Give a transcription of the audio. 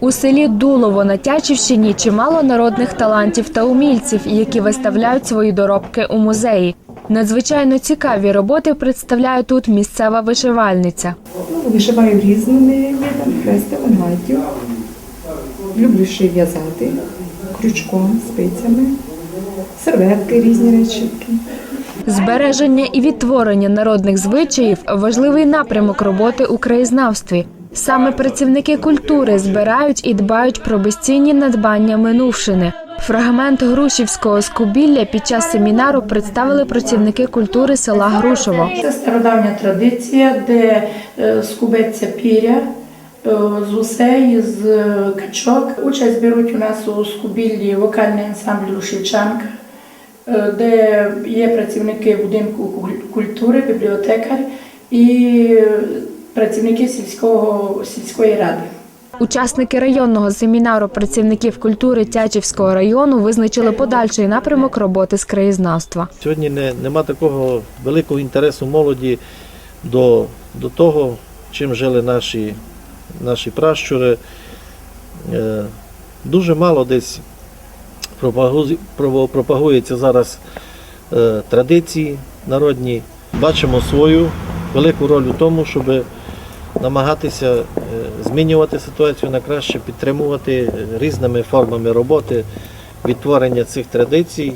У селі Дулово на Тячівщині чимало народних талантів та умільців, які виставляють свої доробки у музеї. Надзвичайно цікаві роботи представляє тут місцева вишивальниця. Ну, Вишиваю різними видами хрестиком, гладдю. Люблю ще в'язати крючком, спицями, серветки, різні речівки. Збереження і відтворення народних звичаїв важливий напрямок роботи у краєзнавстві. Саме працівники культури збирають і дбають про безцінні надбання минувшини. Фрагмент Грушівського скубілля під час семінару представили працівники культури села Грушово. Це стародавня традиція, де е, скубеться піря е, з гусей, з е, качок. Участь беруть у нас у скубіллі вокальний ансамбль Рушівчанка, е, де є працівники будинку культури, бібліотекар і працівники сільського, сільської ради. Учасники районного семінару працівників культури Тячівського району визначили подальший напрямок роботи з краєзнавства. Сьогодні не, нема такого великого інтересу молоді до, до того, чим жили наші, наші пращури. Е, дуже мало десь пропагу- пропагується зараз е, традиції народні. Бачимо свою велику роль у тому, щоб намагатися е, змінювати ситуацію на краще, підтримувати е, різними формами роботи, відтворення цих традицій.